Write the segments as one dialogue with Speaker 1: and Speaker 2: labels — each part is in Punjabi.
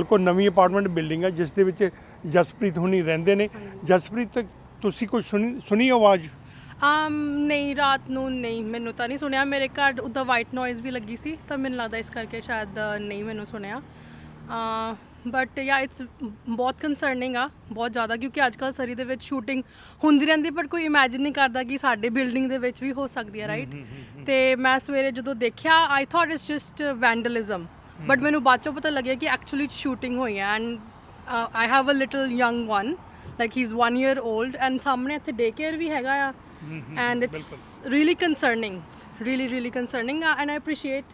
Speaker 1: ਬਿਲਕੁਲ ਨਵੀਂ ਅਪਾਰਟਮੈਂਟ ਬਿਲਡਿੰਗ ਹੈ ਜਿਸ ਦੇ ਵਿੱਚ ਜਸਪ੍ਰੀਤ ਹੁਣੀ ਰਹਿੰਦੇ ਨੇ। ਜਸਪ੍ਰੀਤ ਤੁਸੀਂ ਕੋਈ ਸੁਣੀ ਸੁਣੀ ਆਵਾਜ਼?
Speaker 2: ਆਮ ਨਹੀਂ ਰਾਤ ਨੂੰ ਨਹੀਂ ਮੈਨੂੰ ਤਾਂ ਨਹੀਂ ਸੁਣਿਆ। ਮੇਰੇ ਘਰ ਉਹਦਾ ਵਾਈਟ ਨੋਇਜ਼ ਵੀ ਲੱਗੀ ਸੀ ਤਾਂ ਮੈਨੂੰ ਲੱਗਦਾ ਇਸ ਕਰਕੇ ਸ਼ਾਇਦ ਨਹੀਂ ਮੈਨੂੰ ਸੁਣਿਆ। ਬਟ ਯਾ ਇਟਸ ਬਹੁਤ ਕੰਸਰਨਿੰਗ ਆ ਬਹੁਤ ਜ਼ਿਆਦਾ ਕਿਉਂਕਿ ਅੱਜ ਕੱਲ੍ਹ ਸਰੀ ਦੇ ਵਿੱਚ ਸ਼ੂਟਿੰਗ ਹੁੰਦੀ ਰਹਿੰਦੀ ਪਰ ਕੋਈ ਇਮੇਜਿਨ ਨਹੀਂ ਕਰਦਾ ਕਿ ਸਾਡੇ ਬਿਲਡਿੰਗ ਦੇ ਵਿੱਚ ਵੀ ਹੋ ਸਕਦੀ ਹੈ ਰਾਈਟ ਤੇ ਮੈਂ ਸਵੇਰੇ ਜਦੋਂ ਦੇਖਿਆ I thought it's just vandalism but ਮੈਨੂੰ ਬਾਅਦ ਚੋਂ ਪਤਾ ਲੱਗਿਆ ਕਿ ਐਕਚੁਅਲੀ ਸ਼ੂਟਿੰਗ ਹੋਈ ਹੈ and I have a little young one like he is 1 year old and ਸਾਹਮਣੇ ਇੱਥੇ ਡੇ ਕੇਅਰ ਵੀ ਹੈਗਾ ਆ। And it's really concerning really really concerning and I appreciate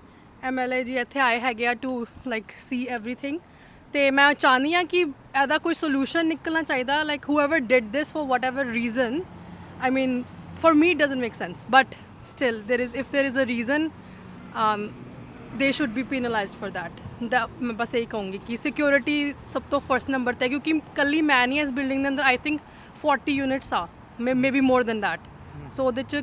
Speaker 2: MLA ji ਇੱਥੇ ਆਏ ਹੈਗੇ ਆ ਟੂ ਲਾਈਕ ਸੀ ਐਵਰੀਥਿੰਗ ਤੇ ਮੈਂ ਚਾਹਨੀ ਆ ਕਿ ਇਹਦਾ ਕੋਈ ਸੋਲੂਸ਼ਨ ਨਿਕਲਣਾ ਚਾਹੀਦਾ like whoever did this for whatever reason for me, it doesn't make sense. But still, there is if there is a reason, um, they should be penalized for that. ਦਾ ਮੈਂ ਬਸ ਇਹੀ ਕਹੂੰਗੀ ਕਿ ਸਿਕਿਉਰਿਟੀ ਸਭ ਤੋਂ ਫਰਸਟ ਨੰਬਰ ਤੇ ਹੈ ਕਿਉਂਕਿ ਕੱਲੀ ਮੈਂ ਨਹੀਂ ਇਸ ਬਿਲਡਿੰਗ ਦੇ ਅੰਦਰ ਆਈ ਥਿੰਕ 40 ਯੂਨਿਟਸ ਆ may be more than that so ਉਹਦੇ ਚ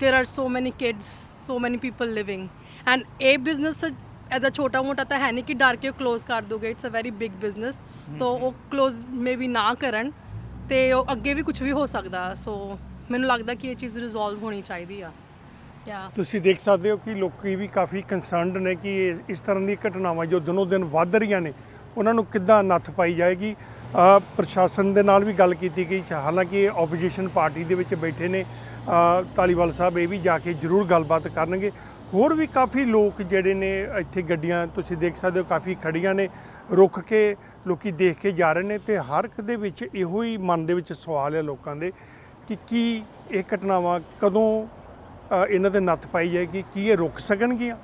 Speaker 2: there are so many kids so many people living and ਇਹ ਬਿਜ਼ਨਸ ਇਹਦਾ ਛੋਟਾ ਮੋਟਾ ਤਾਂ ਹੈ ਨਹੀਂ ਕਿ ਡਰ ਕੇ ਕਲੋਜ਼ ਕਰ ਦੋਗੇ it's a very big business ਤੋ ਉਹ ਕਲੋਜ਼ ਮੇ ਬੀ ਨਾ ਕਰਨ ਤੇ ਉਹ ਅੱਗੇ ਵੀ ਕੁਝ ਵੀ ਹੋ ਸਕਦਾ। ਸੋ ਮੈਨੂੰ ਲੱਗਦਾ ਕਿ ਇਹ ਚੀਜ਼ ਰਿਜ਼ੋਲਵ ਹੋਣੀ ਚਾਹੀਦੀ ਆ। ਯਾ
Speaker 1: ਤੁਸੀਂ ਦੇਖ ਸਕਦੇ ਹੋ ਕਿ ਲੋਕੀ ਵੀ ਕਾਫੀ ਕੰਸਰਨਡ ਨੇ ਕਿ ਇਹ- ਇਸ ਤਰ੍ਹਾਂ ਦੀ ਘਟਨਾਵਾਂ ਜੋ ਦਿਨੋ ਦਿਨ ਵੱਧ ਰਹੀਆਂ ਨੇ ਉਹਨਾਂ ਨੂੰ ਕਿੱਦਾਂ ਨੱਥ ਪਾਈ ਜਾਏਗੀ? ਅ, ਪ੍ਰਸ਼ਾਸਨ ਦੇ ਨਾਲ ਵੀ ਗੱਲ ਕੀਤੀ ਗਈ ਹਾਲਾਂਕਿ ਇਹ ਆਪੋਜੀਸ਼ਨ ਪਾਰਟੀ ਦੇ ਵਿੱਚ ਬੈਠੇ ਨੇ। ਅ, ਧਾਲੀਵਾਲ ਸਾਹਿਬ ਇਹ ਵੀ ਜਾ ਕੇ ਜ਼ਰੂਰ ਗੱਲਬਾਤ ਕਰਨਗੇ। ਹੋਰ ਵੀ ਕਾਫੀ ਲੋਕ ਜਿਹੜੇ ਨੇ ਇੱਥੇ ਗੱਡੀਆਂ ਤੁਸੀਂ ਦੇਖ ਸਕਦੇ ਹੋ ਕਾਫੀ ਖੜੀਆਂ ਨੇ ਰੁਕ ਕੇ ਲੋਕੀ ਦੇਖ ਕੇ ਜਾ ਰਹੇ ਨੇ ਤੇ ਹਰ ਇੱਕ ਦੇ ਵਿੱਚ ਇਹੋ ਹੀ ਮਨ ਦੇ ਵਿੱਚ ਸਵਾਲ ਹੈ ਲੋਕਾਂ ਦੇ ਕਿ ਕੀ ਇਹ ਘਟਨਾਵਾਂ ਕਦੋਂ ਇਹਨਾਂ ਤੇ ਨੱਥ ਪਾਈ ਜਾਏਗੀ, ਕੀ ਇਹ ਰੁਕ ਸਕਣਗੀਆਂ?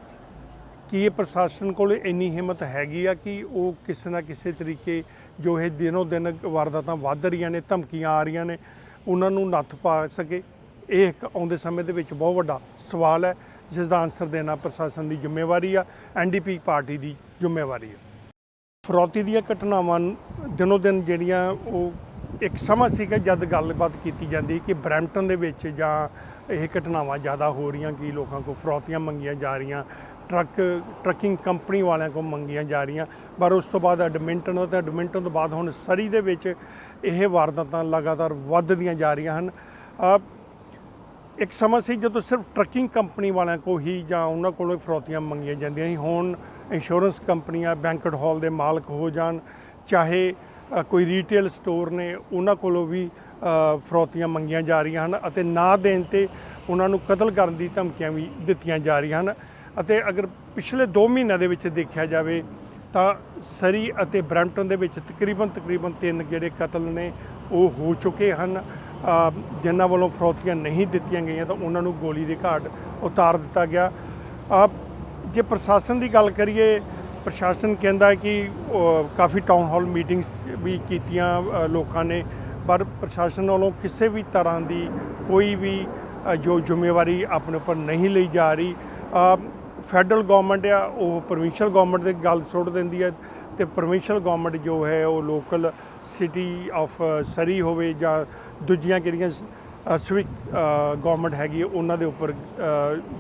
Speaker 1: ਕੀ ਇਹ ਪ੍ਰਸ਼ਾਸਨ ਕੋਲ ਇੰਨੀ ਹਿੰਮਤ ਹੈਗੀ ਆ ਕਿ ਉਹ ਕਿਸੇ ਨਾ ਕਿਸੇ ਤਰੀਕੇ ਜੋ ਇਹ ਦਿਨੋਂ ਦਿਨ ਵਾਰਦਾਤਾਂ ਵੱਧ ਰਹੀਆਂ ਨੇ, ਧਮਕੀਆਂ ਆ ਰਹੀਆਂ ਨੇ, ਉਹਨਾਂ ਨੂੰ ਨੱਥ ਪਾ ਸਕੇ? ਇਹ ਇੱਕ ਆਉਂਦੇ ਸਮੇਂ ਦੇ ਵਿੱਚ ਬਹੁਤ ਵੱਡਾ ਸਵਾਲ ਹੈ, ਜਿਸ ਦਾ ਆਨਸਰ ਦੇਣਾ ਪ੍ਰਸ਼ਾਸਨ ਦੀ ਜ਼ਿੰਮੇਵਾਰੀ ਆ ਐਨਡੀਪੀ ਪਾਰਟੀ ਦੀ ਜ਼ਿੰਮੇਵਾਰੀ ਆ। ਫਰੋਤੀ ਦੀਆਂ ਘਟਨਾਵਾਂ ਦਿਨੋਂ ਦਿਨ ਜਿਹੜੀਆਂ ਉਹ ਇੱਕ ਸਮਾਂ ਸੀਗਾ ਜਦ ਗੱਲਬਾਤ ਕੀਤੀ ਜਾਂਦੀ ਕਿ ਬਰੈਂਪਟਨ ਦੇ ਵਿੱਚ ਜਾਂ ਇਹ ਘਟਨਾਵਾਂ ਜ਼ਿਆਦਾ ਹੋ ਰਹੀਆਂ ਕਿ ਲੋਕਾਂ ਕੋਲ ਫਰੌਤੀਆਂ ਮੰਗੀਆਂ ਜਾ ਰਹੀਆਂ, ਟਰੱਕ, ਟਰੱਕਿੰਗ ਕੰਪਨੀ ਵਾਲਿਆਂ ਕੋਲ ਮੰਗੀਆਂ ਜਾ ਰਹੀਆਂ, ਪਰ ਉਸ ਤੋਂ ਬਾਅਦ ਐਡਮਿੰਟਨ ਤੇ ਐਡਮਿੰਟਨ ਤੋਂ ਬਾਅਦ ਹੁਣ ਸਰੀ ਦੇ ਵਿੱਚ ਇਹ ਵਾਰਦਾਤਾਂ ਲਗਾਤਾਰ ਵੱਧਦੀਆਂ ਜਾ ਰਹੀਆਂ ਹਨ। ਇੱਕ ਸਮਾਂ ਸੀ ਜਦੋਂ ਸਿਰਫ ਟਰੱਕਿੰਗ ਕੰਪਨੀ ਵਾਲਿਆਂ ਕੋ ਹੀ ਜਾਂ ਉਹਨਾਂ ਕੋਲੋਂ ਫਰੌਤੀਆਂ ਮੰਗੀਆਂ ਜਾਂਦੀਆਂ ਸੀ। ਹੁਣ ਇੰਸ਼ੋਰੈਂਸ ਕੰਪਨੀਆਂ ਬੈਂਕਟ ਹਾਲ ਦੇ ਮਾਲਕ ਹੋ ਜਾਣ, ਚਾਹੇ ਕੋਈ ਰੀਟੇਲ ਸਟੋਰ ਨੇ, ਉਹਨਾਂ ਕੋਲੋਂ ਵੀ ਫਰੋਤੀਆਂ ਮੰਗੀਆਂ ਜਾ ਰਹੀਆਂ ਹਨ ਅਤੇ ਨਾ ਦੇਣ ਤੇ ਉਹਨਾਂ ਨੂੰ ਕਤਲ ਕਰਨ ਦੀ ਧਮਕੀਆਂ ਵੀ ਦਿੱਤੀਆਂ ਜਾ ਰਹੀਆਂ ਹਨ ਅਤੇ ਅਗਰ ਪਿਛਲੇ 2 ਮਹੀਨਿਆਂ ਦੇ ਵਿੱਚ ਦੇਖਿਆ ਜਾਵੇ ਤਾਂ ਸਰੀ ਅਤੇ ਬਰੈਂਪਟਨ ਦੇ ਵਿੱਚ ਤਕਰੀਬਨ ਤਕਰੀਬਨ ਤਿੰਨ ਜਿਹੜੇ ਕਤਲ ਨੇ, ਉਹ ਹੋ ਚੁੱਕੇ ਹਨ। ਜਿਨ੍ਹਾਂ ਵੱਲੋਂ ਫਰੋਤੀਆਂ ਨਹੀਂ ਦਿੱਤੀਆਂ ਗਈਆਂ ਤਾਂ ਉਹਨਾਂ ਨੂੰ ਗੋਲੀ ਦੇ ਘਾਟ ਉਤਾਰ ਦਿੱਤਾ ਗਿਆ। ਜੇ ਪ੍ਰਸ਼ਾਸਨ ਦੀ ਗੱਲ ਕਰੀਏ ਪ੍ਰਸ਼ਾਸਨ ਕਹਿੰਦਾ ਕਿ ਕਾਫੀ ਟਾਊਨ ਹਾਲ ਮੀਟਿੰਗਸ ਵੀ ਕੀਤੀਆਂ ਲੋਕਾਂ ਨੇ। ਪਰ ਪ੍ਰਸ਼ਾਸਨ ਵੱਲੋਂ ਕਿਸੇ ਵੀ ਤਰ੍ਹਾਂ ਦੀ ਕੋਈ ਵੀ ਜੋ ਜ਼ਿੰਮੇਵਾਰੀ ਆਪਣੇ ਉੱਪਰ ਨਹੀਂ ਲਈ ਜਾ ਰਹੀ ਫੈਡਰਲ ਗਵਰਨਮੈਂਟ ਆ, ਉਹ ਪ੍ਰੋਵਿੰਸ਼ੀਅਲ ਗਵਰਨਮੈਂਟ ਦੇ ਗੱਲ ਸੁੱਟ ਦਿੰਦੀ ਹੈ ਤੇ ਪ੍ਰੋਵਿੰਸ਼ੀਅਲ ਗਵਰਨਮੈਂਟ ਜੋ ਹੈ, ਉਹ ਲੋਕਲ ਸਿਟੀ ਆਫ ਸਰੀ ਹੋਵੇ ਜਾਂ ਦੂਜੀਆਂ ਕਿਹੜੀਆਂ ਸਵਿਕ ਗਵਰਨਮੈਂਟ ਹੈਗੀ ਉਹਨਾਂ ਦੇ ਉੱਪਰ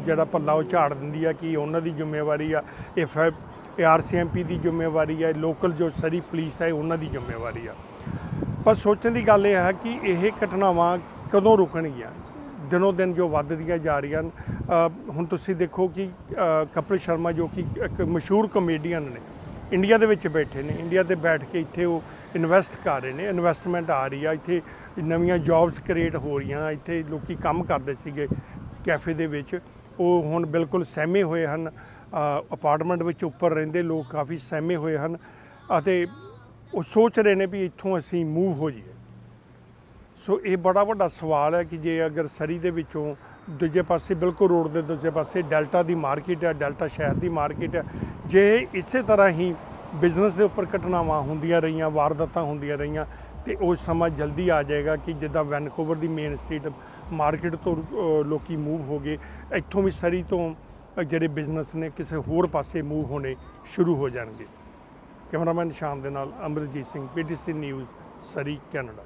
Speaker 1: ਜਿਹੜਾ ਪੱਲਾ ਉਹ ਝਾੜ ਦਿੰਦੀ ਆ ਕਿ ਉਹਨਾਂ ਦੀ ਜ਼ਿੰਮੇਵਾਰੀ ਆ, ਇਹ ਫੈ ਇਹ ਆਰਸੀਐਮਪੀ ਦੀ ਜ਼ਿੰਮੇਵਾਰੀ ਹੈ ਲੋਕਲ ਜੋ ਸਰੀ ਪੁਲਿਸ ਹੈ ਉਹਨਾਂ ਦੀ ਜ਼ਿੰਮੇਵਾਰੀ ਆ। ਪਰ ਸੋਚਣ ਦੀ ਗੱਲ ਇਹ ਹੈ ਕਿ ਇਹ ਘਟਨਾਵਾਂ ਕਦੋਂ ਰੁਕਣਗੀਆਂ? ਦਿਨੋ ਦਿਨ ਜੋ ਵੱਧਦੀਆਂ ਜਾ ਰਹੀਆਂ ਹਨ ਹੁਣ ਤੁਸੀਂ ਦੇਖੋ ਕਿ ਕਪਿਲ ਸ਼ਰਮਾ ਜੋ ਕਿ ਇੱਕ ਮਸ਼ਹੂਰ ਕਮੇਡੀਅਨ ਨੇ ਇੰਡੀਆ ਦੇ ਵਿੱਚ ਬੈਠੇ ਨੇ ਇੰਡੀਆ ਤੇ ਬੈਠ ਕੇ ਇੱਥੇ ਉਹ ਇਨਵੈਸਟ ਕਰ ਰਹੇ ਨੇ ਇਨਵੈਸਟਮੈਂਟ ਆ ਰਹੀ ਆ, ਇੱਥੇ ਨਵੀਆਂ ਜੌਬਸ ਕ੍ਰੀਏਟ ਹੋ ਰਹੀਆਂ, ਇੱਥੇ ਲੋਕੀ ਕੰਮ ਕਰਦੇ ਸੀਗੇ ਕੈਫੇ ਦੇ ਵਿੱਚ, ਉਹ ਹੁਣ ਬਿਲਕੁਲ ਸਹਿਮੇ ਹੋਏ ਹਨ। ਅਪਾਰਟਮੈਂਟ ਵਿੱਚ ਉੱਪਰ ਰਹਿੰਦੇ ਲੋਕ ਕਾਫੀ ਸਹਿਮੇ ਹੋਏ ਹਨ ਅਤੇ ਉਹ ਸੋਚ ਰਹੇ ਨੇ ਵੀ ਇੱਥੋਂ ਅਸੀਂ ਮੂਵ ਹੋ ਜਾਈਏ। ਸੋ ਇਹ ਬੜਾ ਵੱਡਾ ਸਵਾਲ ਹੈ ਕਿ ਜੇ ਅਗਰ ਸਰੀ ਦੇ ਵਿੱਚੋਂ ਦੂਜੇ ਪਾਸੇ ਬਿਲਕੁਲ ਰੋਡ ਦੇ ਦੂਜੇ ਪਾਸੇ ਡੈਲਟਾ ਦੀ ਮਾਰਕੀਟ ਹੈ ਡੈਲਟਾ ਸ਼ਹਿਰ ਦੀ ਮਾਰਕੀਟ ਹੈ ਜੇ ਇਸੇ ਤਰ੍ਹਾਂ ਹੀ ਬਿਜ਼ਨਸ ਦੇ ਉੱਪਰ ਘਟਨਾਵਾਂ ਹੁੰਦੀਆਂ ਰਹੀਆਂ ਵਾਰਦਾਤਾਂ ਹੁੰਦੀਆਂ ਰਹੀਆਂ ਤੇ ਉਹ ਸਮਾਂ ਜਲਦੀ ਆ ਜਾਏਗਾ ਕਿ ਜਿੱਦਾਂ ਵੈਨਕੂਵਰ ਦੀ ਮੇਨ ਸਟਰੀਟ ਮਾਰਕੀਟ ਤੋਂ ਅ, ਲੋਕੀ ਮੂਵ ਹੋ ਗਏ ਇੱਥੋਂ ਵੀ ਸਰੀ ਤੋਂ ਜਿਹੜੇ ਬਿਜ਼ਨਸ ਨੇ ਕਿਸੇ ਹੋਰ ਪਾਸੇ ਮੂਵ ਹੋਣੇ ਸ਼ੁਰੂ ਹੋ ਜਾਣਗੇ। ਕੈਮਰਾਮੈਨ ਸ਼ਾਮ ਦੇ ਨਾਲ Amarjit Singh PTC news Surrey, Canada.